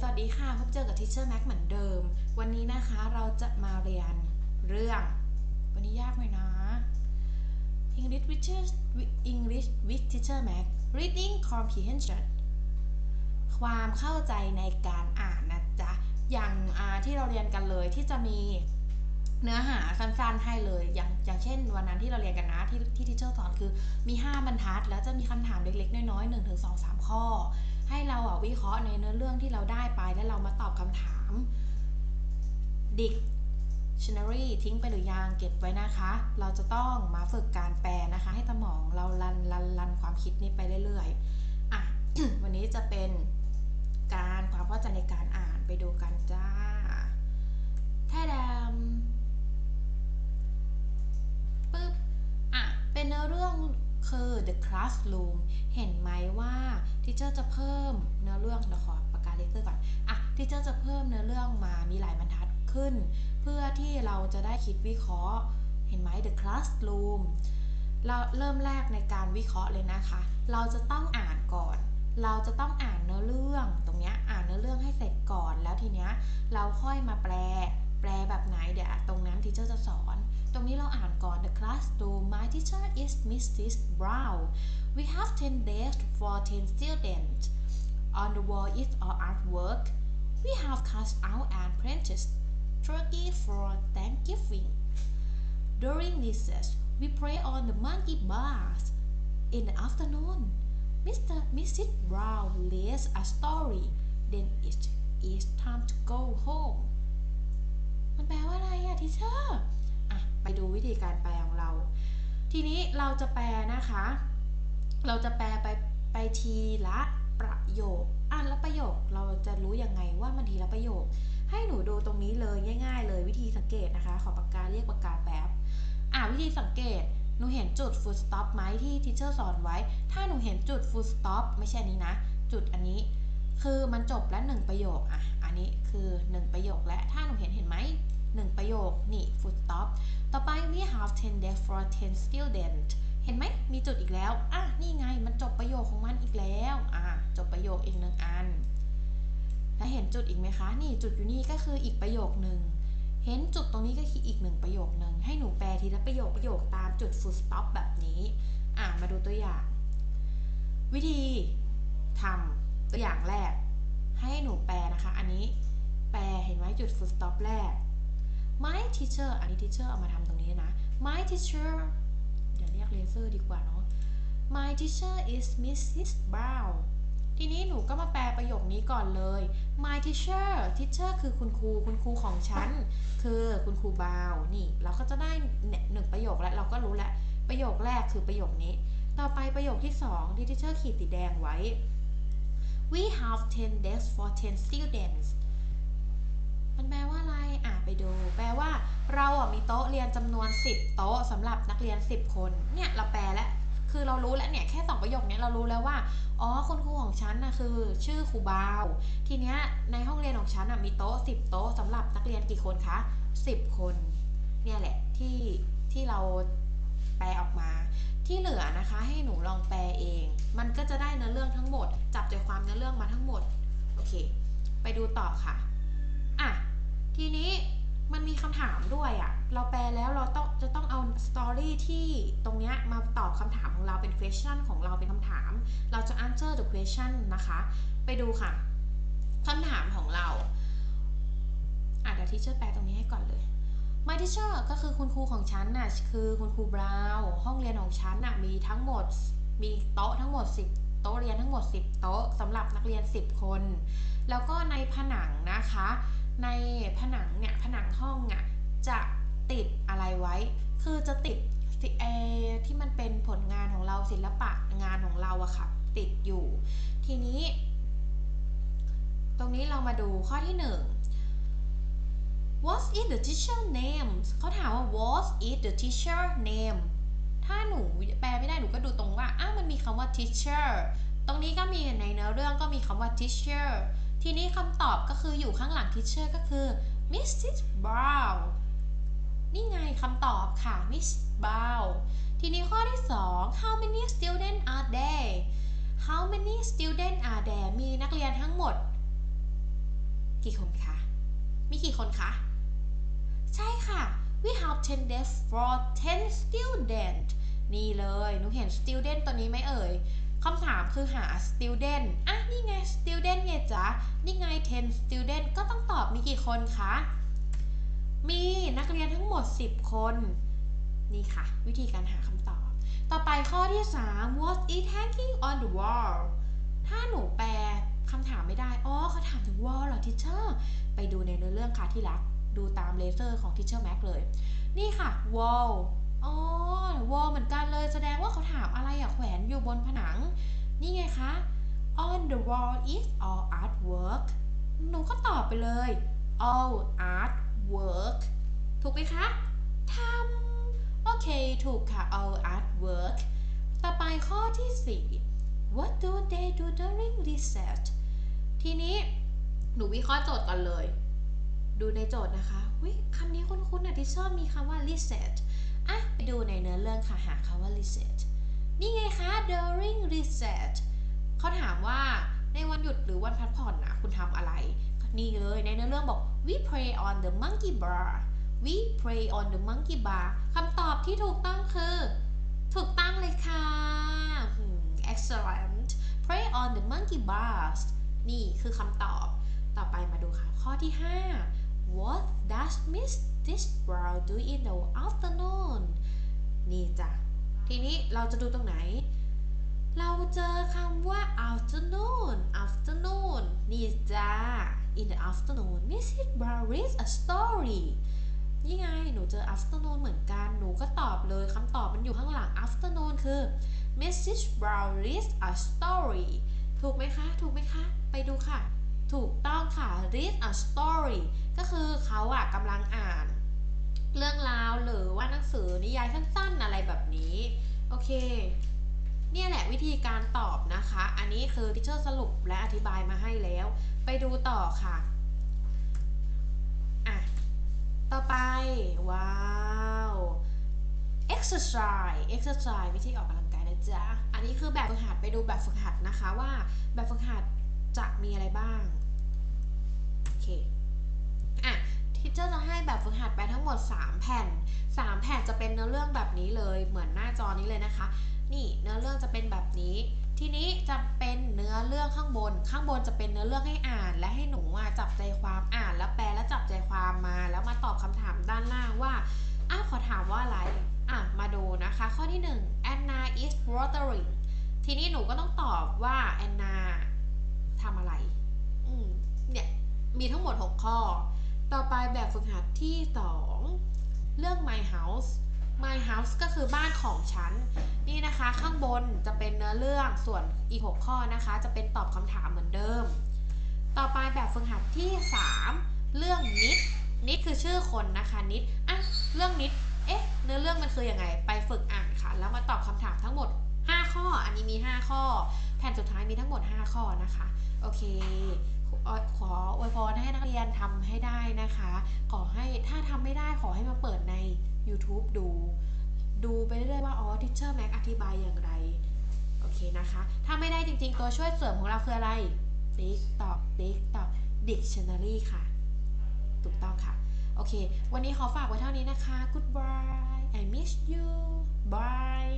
สวัสดีค่ะ พบเจอกับ Teacher Mac เหมือนเดิม วันนี้นะคะเราจะมาเรียนเรื่อง วันนี้ยากไหมนะ English with e r English with Teacher Mac Reading Comprehension ความเข้าใจในการอ่านนะจ๊ะ อย่างที่เราเรียนกันเลยที่จะมีเนื้อหาสั้นๆให้เลย อย่างอย่างเช่น วันนั้นที่เราเรียนกันนะที่ที่ทิเชอร์สอนคือมี 5 บรรทัด แล้วจะมีคำถามเล็กๆ น้อยๆ1ถึง2 3 ข้อ ให้เราอะวิเคราะห์ในเนื้อเรื่องที่เราได้ไปแล้วเรามาตอบคำถาม dictionary ทิ้งไปหรือยังเก็บไว้นะคะ เราจะต้องมาฝึกการแปลนะคะ ให้สมองเรารันรันรันความคิดนี้ไปเรื่อยๆอะวันนี้จะเป็นการความเข้าใจในการอ่านไปดูกันจ้าแท้ดำปึ๊บอะเป็นเนื้อเรื่อง คือ the classroom เห็นไหมว่าทิเชอร์จะเพิ่มเนื้อเรื่องเดี๋ยวขอปากกาเลเซอร์ก่อนอะทิเชอร์จะเพิ่มเนื้อเรื่องมามีหลายบรรทัดขึ้น เพื่อที่เราจะได้คิดวิเคราะห์ เห็นไหม the classroom เราเริ่มแรกในการวิเคราะห์เลยนะคะ เราจะต้องอ่านก่อน เราจะต้องอ่านเนื้อเรื่องตรงเนี้ยอ่านเนื้อเรื่องให้เสร็จก่อนแล้วทีเนี้ยเราค่อยมาแปล แปลแบบไหนเดี๋ยวตรงนั้นทีเชอร์จะสอน ตรงนี้เราอ่านก่อน The classroom my teacher is Mrs. Brown we have 10 desks for 10 students on the wall is our artwork we have cut out and printed turkey for Thanksgiving during recess we play on the monkey bars in the afternoon Mr. Mrs. Brown reads a story then it is time to go home มันแปลว่าอะไรอะทิเชอร์ อ่ะ ไป ดูวิธีการแปลของเรา ทีนี้เราจะแปลนะคะ เราจะแปลไปไปทีละประโยคอะแล้วประโยคเราจะรู้ยังไงว่ามันทีละประโยค ให้หนูดูตรงนี้เลยง่าย ๆ เลยวิธีสังเกตนะคะ ขอปากกาเรียกปากกาแป๊บอะวิธีสังเกตหนูเห็นจุด full stop ไหมที่ทีเชอร์สอนไว้ ถ้าหนูเห็นจุด full stop ไม่ใช่นี้นะ จุดอันนี้ คือมันจบแล้วหนึ่งประโยคอะอันนี้คือหนึ่งประโยคและถ้าหนูเห็นเห็นไหมหนึ่งประโยคนี่ full stop ต่อไป we have 10 days for 10 student เห็นไหม มีจุดอีกแล้ว อะ นี่ไง มันจบประโยคของมันอีกแล้ว อะ จบประโยคอีกหนึ่งอัน แล้วเห็นจุดอีกไหมคะ นี่จุดอยู่นี่ก็คืออีกประโยคหนึ่ง เห็นจุดตรงนี้ก็คืออีกหนึ่งประโยคหนึ่ง ให้หนูแปลทีละประโยคประโยคตามจุด full stop แบบนี้ อะ มาดูตัวอย่าง วิธีทำตัวอย่างแรก ให้หนูแปลนะคะ อันนี้ แปลเห็นไหมจุด full stop แรก my teacher อันนี้ teacher เอามาทำตรงนี้นะ my teacher เดี๋ยวเรียกเลเซอร์ดีกว่าเนาะ my teacher is Mrs. Brown ทีนี้หนูก็มาแปลประโยคนี้ก่อนเลย my teacher teacher คือคุณครู คุณครูของฉัน คือคุณครูบาวนี่ เราก็จะได้หนึ่งประโยคแล้ว เราก็รู้แล้ว ประโยคแรกคือประโยคนี้ ต่อไปประโยคที่สองที่ teacher ขีดสีแดงไว้ we have 10 desks for 10 students มันแปลว่าอะไร อะไปดู แปลว่า เราอะมีโต๊ะเรียนจำนวน 10 โต๊ะสำหรับนักเรียน 10 คน เนี่ยเราแปลแล้ว คือเรารู้แล้วเนี่ยแค่สองประโยคนี้เรารู้แล้วว่า อ๋อคุณครูของฉันนะคือ ชื่อครูบาว ทีเนี้ยในห้องเรียนของฉันอะมีโต๊ะ 10 โต๊ะสำหรับนักเรียนกี่คนคะ 10 คน เนี่ยแหละที่ที่เราแปลออกมา ที่เหลือนะคะให้หนูลองแปลเอง มันก็จะได้เนื้อเรื่องทั้งหมด จับใจความเนื้อเรื่องมาทั้งหมด โอเค ไปดูต่อค่ะ ทีนี้มันมีคำถามด้วยอะ่ะ เราแปลแล้วเราต้องจะต้องเอาสตอรี่ที่ตรงเนี้ยมาตอบคำถามของเราเป็น question ของเราเป็นคำถาม เราจะ answer the question นะคะ ไปดูค่ะคำถามของเรา อะเดี๋ยวที่เชอร์แปลตรงนี้ให้ก่อนเลย My teacher ก็คือคุณครูของฉันน่ะ คือคุณครูบราวน์ห้องเรียนของฉันน่ะ มีทั้งหมด มีโต๊ะทั้งหมด 10 โต๊ะเรียนทั้งหมด 10 โต๊ะสำหรับนักเรียน 10 คน แล้วก็ในผนังนะคะ ในผนังเนี่ยผนังห้องอะจะติดอะไรไว้ คือจะติดเอที่มันเป็นผลงานของเราศิลปะงานของเราอะค่ะติดอยู่ ทีนี้ ตรงนี้เรามาดูข้อที่หนึ่ง what's is the teacher name เขาถามว่า what's is the teacher name ถ้าหนูแปลไม่ได้หนูก็ดูตรงว่า อ้าวมันมีคำว่า teacher ตรงนี้ก็มีในเนื้อเรื่องก็มีคำว่า teacher ทีนี้คำตอบก็คืออยู่ข้างหลัง teacher ก็คือ Mrs. Brown นี่ไงคำตอบค่ะ Miss Brown ทีนี้ข้อที่ 2 How many students are there How many students are there มีนักเรียนทั้งหมด กี่คนคะ มีกี่คนคะ ใช่ค่ะ we have 10 desks for 10 students นี่เลย หนูเห็น student ตัวนี้ไหมเอ่ย คำถามคือหา student อะนี่ไง student ไงจ๊ะ นี่ไง10 student ก็ต้องตอบมีกี่คนคะ มีนักเรียนทั้งหมด 10 คน นี่ค่ะ วิธีการหาคำตอบ ต่อไปข้อที่ 3 what is hanging on the wall ถ้าหนูแปลคำถามไม่ได้ อ๋อเขาถามถึง wall เหรอทิเชอร์ไปดูในเนื้อเรื่องค่ะที่รัก ดูตามเลเซอร์ของทิเชอร์แม็กเลย นี่ค่ะ wall อ๋อ wall เหมือนกันเลยแสดงว่าเขาถามอะไรอะแขวนอยู่บนผนัง นี่ไงคะ on the wall is all artwork หนูก็ตอบไปเลย all artwork ถูกไหมคะทำโอเค ถูกค่ะ all artwork ต่อไปข้อที่ 4 what do they do during recess ทีนี้หนูวิเคราะห์โจทย์ก่อนเลย ดูในโจทย์นะคะคำนี้คุ้นๆนะที่ชอบมีคำว่า recess อะไปดูในเนื้อเรื่องค่ะหาคำว่า recess นี่ไงคะ during recess เขาถามว่าในวันหยุดหรือวันพักผ่อนนะคุณทำอะไร นี่เลยในเนื้อเรื่องบอก we play on the monkey bar we play on the monkey bar คำตอบที่ถูกต้องคือ ถูกต้องเลยค่ะ excellent play on the monkey bars นี่คือคำตอบ ต่อไปมาดูค่ะ ข้อที่ 5 what does Miss Disbrow do in the afternoon นี่จ้ะ ทีนี้เราจะดูตรงไหน เราเจอคำว่า afternoon afternoon นี่จ้า in the afternoon Mrs. Brown reads a story นี่ไง หนูเจอ afternoon เหมือนกัน หนูก็ตอบเลยคำตอบมันอยู่ข้างหลัง afternoon คือ Mrs. Brown reads a story ถูกไหมคะ ถูกไหมคะ ไปดูค่ะ ถูกต้องค่ะ read a story ก็คือเขาอะกำลังอ่าน เรื่องราวหรือว่าหนังสือนิยายสั้นๆ อะไรแบบนี้ โอเค เนี่ยแหละวิธีการตอบนะคะ อันนี้คือทิเชอร์สรุปและอธิบายมาให้แล้ว ไปดูต่อค่ะอะ ต่อไป ว้าว exercise exercise วิธีออกกำลังกายนะจ๊ะ อันนี้คือแบบฝึกหัดไปดูแบบฝึกหัดนะคะว่าแบบฝึกหัดจะมีอะไรบ้าง เคอะทิเชอร์จะให้แบบฝึกหัดไปทั้งหมด 3 แผ่น 3 แผ่นจะเป็นเนื้อเรื่องแบบนี้เลย เหมือนหน้าจอนี้เลยนะคะ นี่เนื้อเรื่องจะเป็นแบบนี้ ทีนี้จะเป็นเนื้อเรื่องข้างบน ข้างบนจะเป็นเนื้อเรื่องให้อ่าน และให้หนูอะจับใจความอ่านแล้วแปลแล้วจับใจความมา แล้วมาตอบคำถามด้านล่างว่าอ้าวขอถามว่าอะไรอะมาดูนะคะ ข้อที่ 1 Anna is watering ทีนี้หนูก็ต้องตอบว่าแอนนาทำอะไร อืมเนี่ย มีทั้งหมด 6 ข้อ ต่อไปแบบฝึกหัดที่ 2เรื่อง my house my house ก็คือบ้านของฉัน นี่นะคะข้างบนจะเป็นเนื้อเรื่องส่วนอีก 6 ข้อนะคะ จะเป็นตอบคำถามเหมือนเดิม ต่อไปแบบฝึกหัดที่ 3 เรื่องนิด นิดคือชื่อคนนะคะนิดอะเรื่องนิดเอ๊ะเนื้อเรื่องมันคืออยังไง ไปฝึกอ่านค่ะ แล้วมาตอบคำถามทั้งหมด 5 ข้อ อันนี้มี 5 ข้อ แผ่นสุดท้ายมีทั้งหมด 5 ข้อนะคะ โอเค ขออวยพรให้นักเรียนทำให้ได้นะคะ ขอให้ถ้าทำไม่ได้ขอให้มาเปิดใน YouTube ดู ดูไปเรื่อยๆว่าอ๋อ Teacher Mac อธิบายอย่างไร โอเคนะคะ ถ้าไม่ได้จริงๆ ตัวช่วยเสริมของเราคืออะไร TikTok TikTok Dictionary ค่ะ ถูกต้องค่ะ โอเค วันนี้ขอฝากไว้เท่านี้นะคะ Goodbye I miss you bye